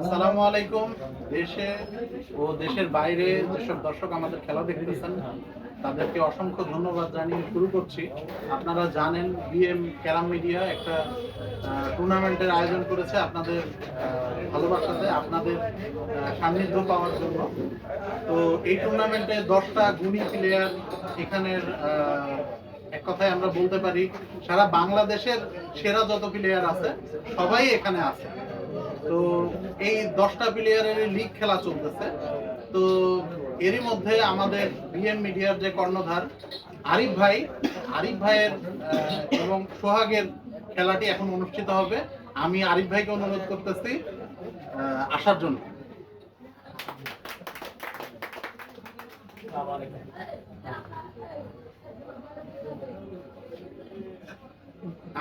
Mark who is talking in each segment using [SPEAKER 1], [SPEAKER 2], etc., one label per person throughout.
[SPEAKER 1] আসসালামু আলাইকুম। দেশে ও দেশের বাইরে যেসব দর্শক আমাদের খেলা দেখতেছেন, তাদেরকে অসংখ্য ধন্যবাদ জানিয়ে শুরু করছি। আপনারা জানেন, বিএম ক্যারাম মিডিয়া একটা টুর্নামেন্টের আয়োজন করেছে আপনাদের ভালোবাসাতে, আপনাদের সান্নিধ্য পাওয়ার জন্য। তো এই টুর্নামেন্টে দশটা গুণী প্লেয়ার এখানের এক কথায় আমরা বলতে পারি, সারা বাংলাদেশের সেরা যত প্লেয়ার আছে, সবাই এখানে আছে। তো এই দশটা প্লেয়ারের লিগ খেলা চলতেছে। তো এরই মধ্যে আমাদের বিএম মিডিয়ার যে কর্ণধার আরিফ ভাই, আরিফ ভাইয়ের এবং সোহাগের খেলাটি এখন অনুষ্ঠিত হবে। আমি আরিফ ভাইকে অনুরোধ করতেছি আসার জন্য।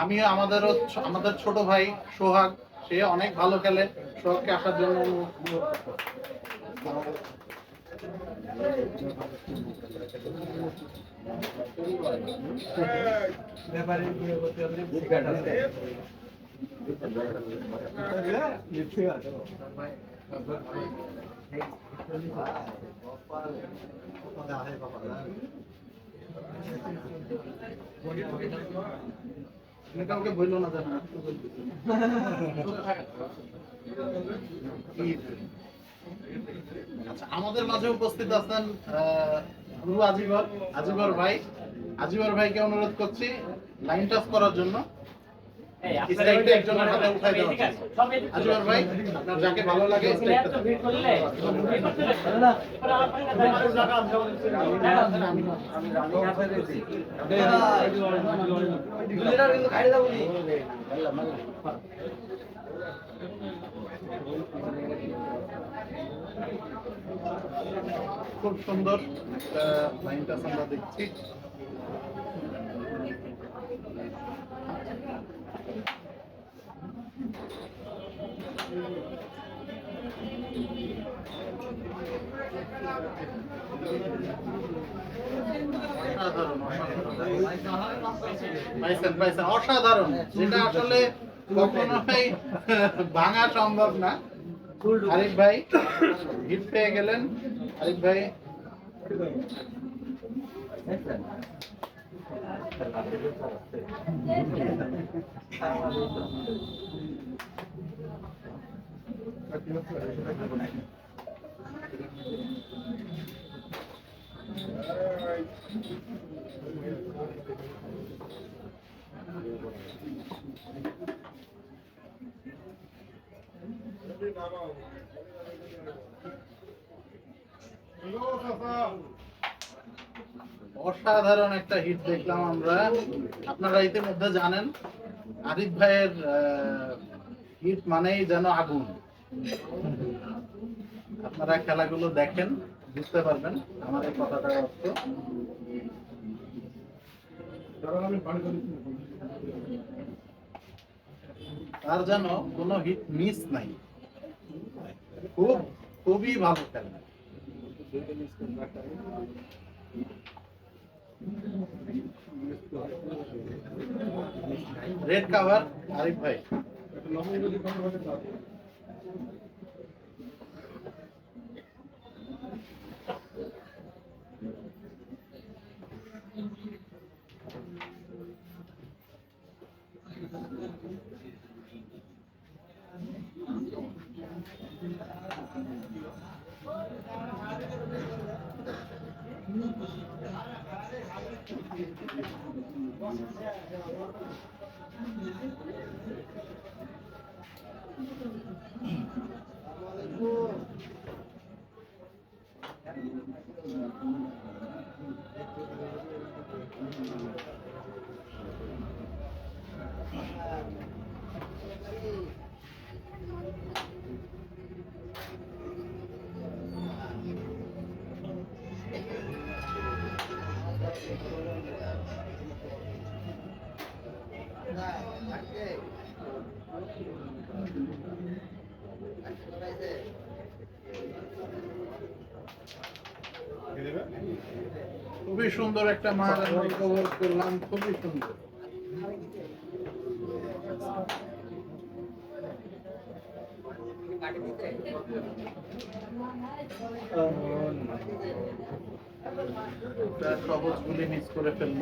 [SPEAKER 1] আমি আমাদেরও আমাদের ছোট ভাই সোহাগ, সে অনেক ভালো খেলে। সোহাগকে আসার জন্য অনুরোধ করতেছি। তুমি কাউকে বলল না জানা আচ্ছা আমাদের মাঝে উপস্থিত আছেন গুরু আজিবর আজিবর ভাই আজিবর ভাইকে অনুরোধ করছি লাইন টাচ করার জন্য। আজিবর ভাই আপনার যাকে ভালো লাগে স্ট্রাইকটা খুব সুন্দর একটা লাইন টাচ আমরা দেখছি। অসাধারণ যেটা আসলে কখনোই ভাঙা সম্ভব না। আরিফ ভাই হিট পেয়ে গেলেন। আরিফ ভাই অসাধারণ একটা হিট দেখলাম আমরা। আপনারা ইতিমধ্যে জানেন, আরিফ ভাইয়ের হিট মানেই যেন আগুন। আপনারা খেলাগুলো দেখেন, বুঝতে পারবেন আমার এই অর্থ। তার যেন কোনো হিট মিস নাই। খুব, খুবই ভালো খেলা। রেড কাভার আরিফ ভাই Thank you. খুবই সুন্দর একটা আমরা কভার করলাম খুবই সুন্দর। সহজ গুলি মিস করে ফেলল।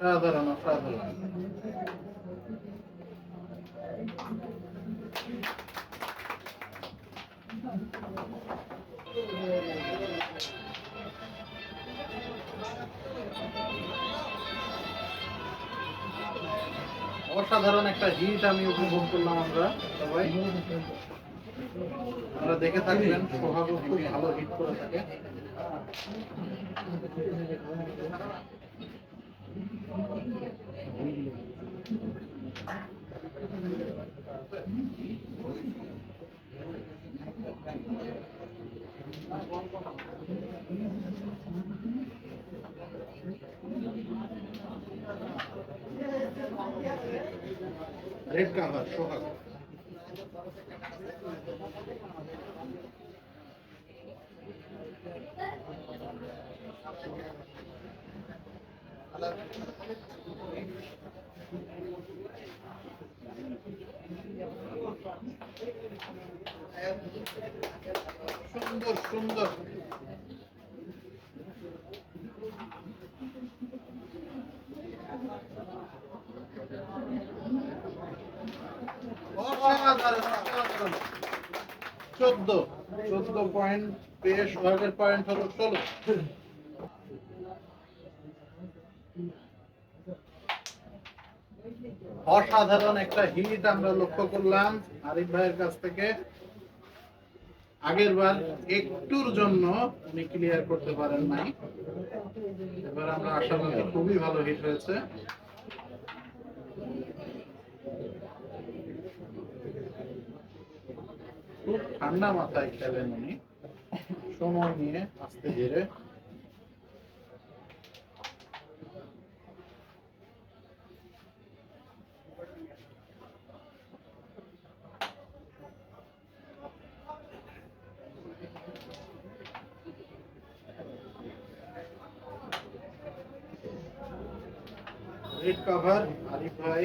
[SPEAKER 1] অসাধারণ অসাধারণ অসাধারণ একটা হিট আমি উপভোগ করলাম আমরা সবাই। আমরা দেখে থাকবেন, সোহাগও খুব ভালো হিট করে থাকে। রেড কাভার সোহাগ সুন্দর চোদ্দ চোদ্দ পয়েন্ট পেয়ে সোহাগের পয়েন্ট হলো অসাধারণ একটা হিট আমরা লক্ষ্য করলাম আরিফ ভাইয়ের কাছ থেকে। আগের বার একটুর জন্য উনি ক্লিয়ার করতে পারেন নাই। এবার আমরা আশা করি খুবই ভালো হিট হয়েছে। খুব ঠান্ডা মাথায় খেলেন উনি। সময় নিয়ে আস্তে ধীরে। রেড কভার আরিফ ভাই।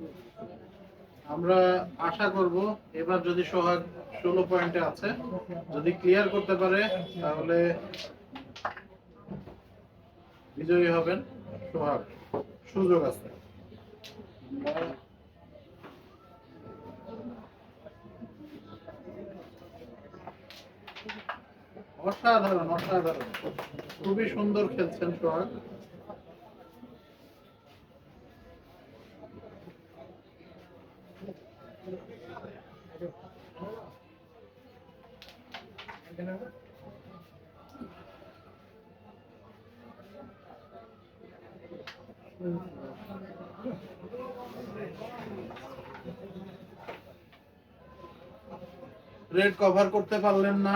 [SPEAKER 1] আমরা আশা করব এবার যদি সোহাগ ষোলো পয়েন্টে আছে, যদি ক্লিয়ার করতে পারে, তাহলে বিজয়ী হবেন সোহাগ। সুযোগ আছে। অসাধারণ অসাধারণ। খুবই সুন্দর খেলছেন সোহাগ। রেড কভার করতে পারলেন না।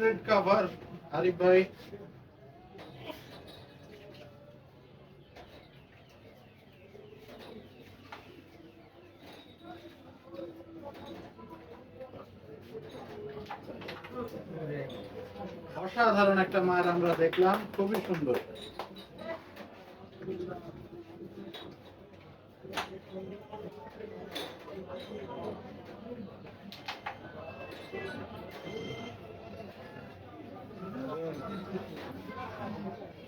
[SPEAKER 1] রেড কাভার আরিফ ভাই অসাধারণ একটা মায়ের আমরা দেখলাম খুবই সুন্দর।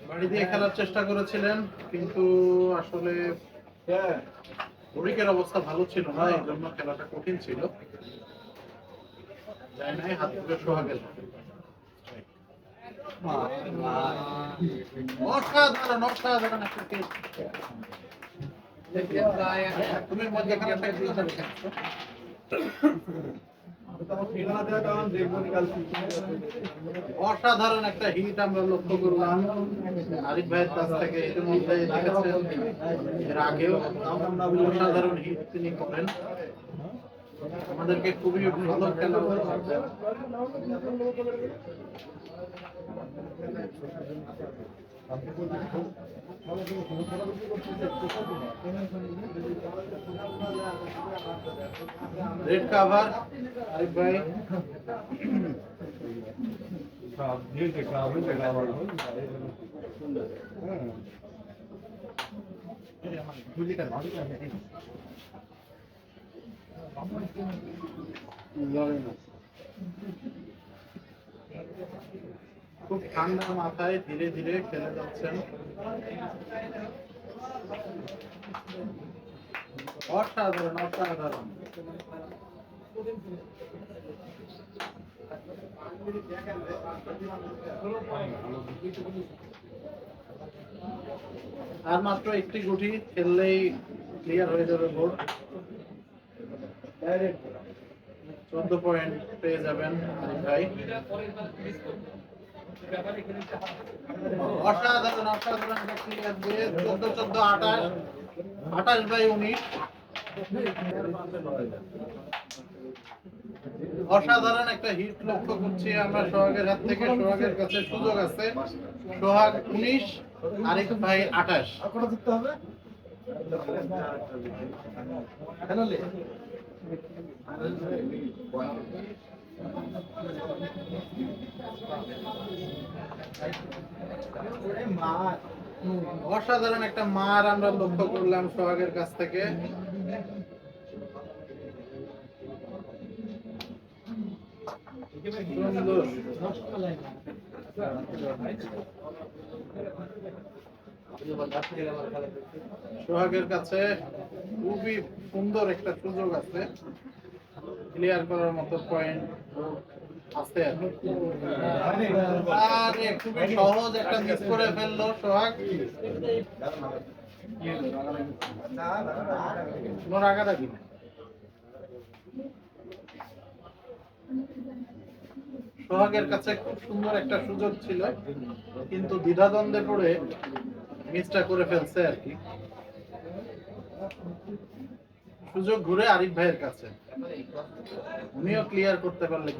[SPEAKER 1] বাড়ি দিয়ে খেলার চেষ্টা করেছিলেন কিন্তু আসলে শরীরের অবস্থা ভালো ছিল না এই জন্য খেলাটা কঠিন ছিল। যাই নাই হাত থেকে সোহাগের অসাধারণ অসাধারণ একটা অসাধারণ একটা হিট আমরা লক্ষ্য করলাম। আরিফ ভাইয়ের কাছ থেকে ইতিমধ্যে দেখেছেন। এর আগেও অসাধারণ হিট তিনি করেন। আমাদেরকে খুবই ভালো খেলা রেড কাভার আরিফ ভাই খুব ঠান্ডা মাথায় ধীরে ধীরে খেলে যাচ্ছেন। অসাধারণ অসাধারণ। আর মাত্র একটি গুটি খেললেই ক্লিয়ার হয়ে যাবে বোর্ড চোদ্দ পয়েন্ট পেয়ে যাবেন ভাই। অসাধারণ অসাধারণ আঠাশ। আঠাশ বাই উনিশ। অসাধারণ একটা হিট লক্ষ্য করছি আমরা সোহাগের হাত থেকে। সোহাগের কাছে সুযোগ আছে। সোহাগ উনিশ আরিফ ভাই আঠাশ। অসাধারণ একটা মার আমরা লক্ষ্য করলাম সোহাগের কাছ থেকে। সোহাগের কাছে খুবই সুন্দর একটা সুযোগ আছে। ক্লিয়ার করার মতো পয়েন্ট সহজ একটা মিস করে ফেলল সোহাগ? সোহাগের কাছে খুব সুন্দর একটা সুযোগ ছিল, কিন্তু দ্বিধাদ্বন্দ্বে পড়ে মিসটা করে ফেলছে আর কি। সুযোগ ঘুরে আরিফ ভাইয়ের কাছে। উনিও ক্লিয়ার করতে পারলে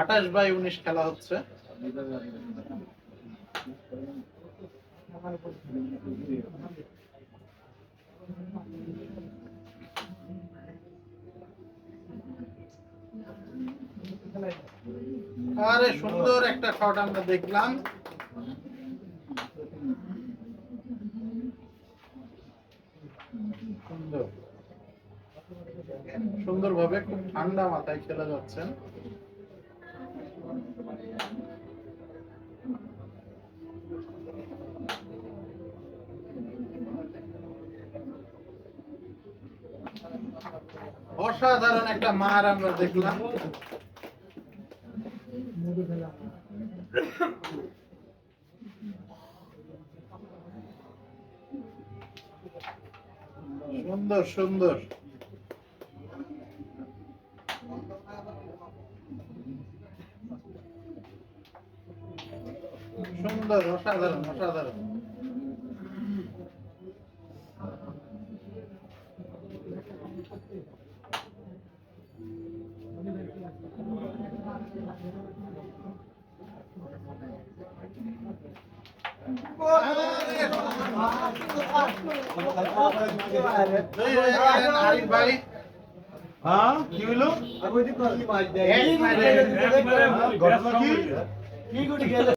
[SPEAKER 1] আঠাশ বাই উনিশ খেলা হচ্ছে। আরে সুন্দর একটা শট আমরা দেখলাম। মাথায় খেলা যাচ্ছে অসাধারণ একটা মার আমরা দেখলাম সুন্দর সুন্দর সুন্দর অসাধারণ অসাধারণ। হয়ে
[SPEAKER 2] হ্যাঁ কি। ঘটনা কি?
[SPEAKER 3] কি গেল